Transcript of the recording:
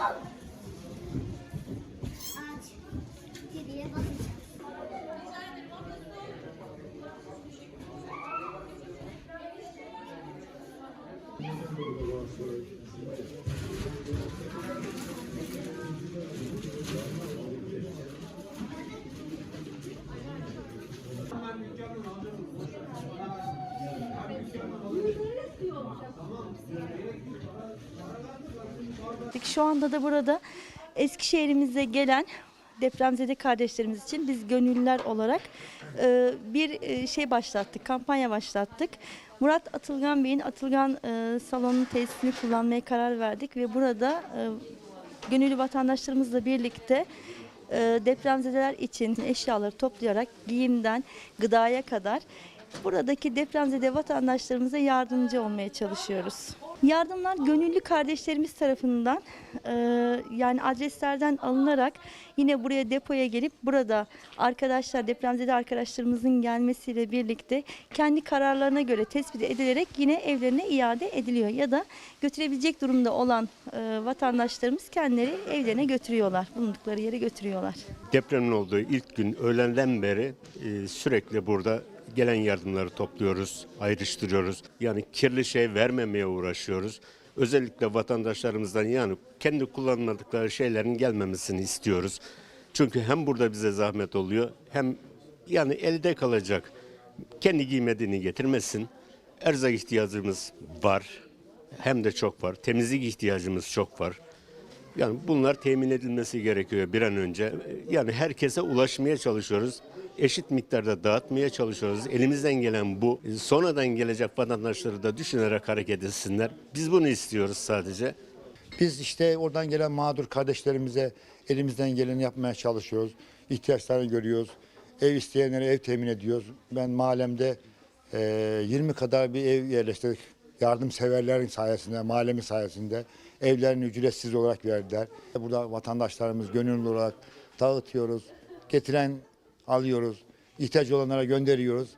Ağaç. Kediye bakacağız. Şu anda da burada Eskişehir'imize gelen depremzede kardeşlerimiz için biz gönüllüler olarak e, bir e, şey başlattık, kampanya başlattık. Murat Atılgan Bey'in Atılgan e, salonun tesisini kullanmaya karar verdik ve burada e, gönüllü vatandaşlarımızla birlikte e, depremzedeler için eşyaları toplayarak giyimden gıdaya kadar buradaki depremzede vatandaşlarımıza yardımcı olmaya çalışıyoruz. Yardımlar gönüllü kardeşlerimiz tarafından e, yani adreslerden alınarak yine buraya depoya gelip burada arkadaşlar depremzede arkadaşlarımızın gelmesiyle birlikte kendi kararlarına göre tespit edilerek yine evlerine iade ediliyor ya da götürebilecek durumda olan e, vatandaşlarımız kendileri evlerine götürüyorlar. Bulundukları yere götürüyorlar. Depremin olduğu ilk gün öğlenden beri e, sürekli burada gelen yardımları topluyoruz, ayrıştırıyoruz. Yani kirli şey vermemeye uğraşıyoruz. Özellikle vatandaşlarımızdan yani kendi kullanmadıkları şeylerin gelmemesini istiyoruz. Çünkü hem burada bize zahmet oluyor hem yani elde kalacak. Kendi giymediğini getirmesin. Erzak ihtiyacımız var. Hem de çok var. Temizlik ihtiyacımız çok var. Yani bunlar temin edilmesi gerekiyor bir an önce. Yani herkese ulaşmaya çalışıyoruz. Eşit miktarda dağıtmaya çalışıyoruz. Elimizden gelen bu. Sonradan gelecek vatandaşları da düşünerek hareket etsinler. Biz bunu istiyoruz sadece. Biz işte oradan gelen mağdur kardeşlerimize elimizden geleni yapmaya çalışıyoruz. İhtiyaçlarını görüyoruz. Ev isteyenlere ev temin ediyoruz. Ben mahallemde eee, 20 kadar bir ev yerleştirdik. Yardımseverlerin sayesinde, mahallemin sayesinde evlerini ücretsiz olarak verdiler. Burada vatandaşlarımız gönüllü olarak dağıtıyoruz. Getiren alıyoruz. İhtiyaç olanlara gönderiyoruz.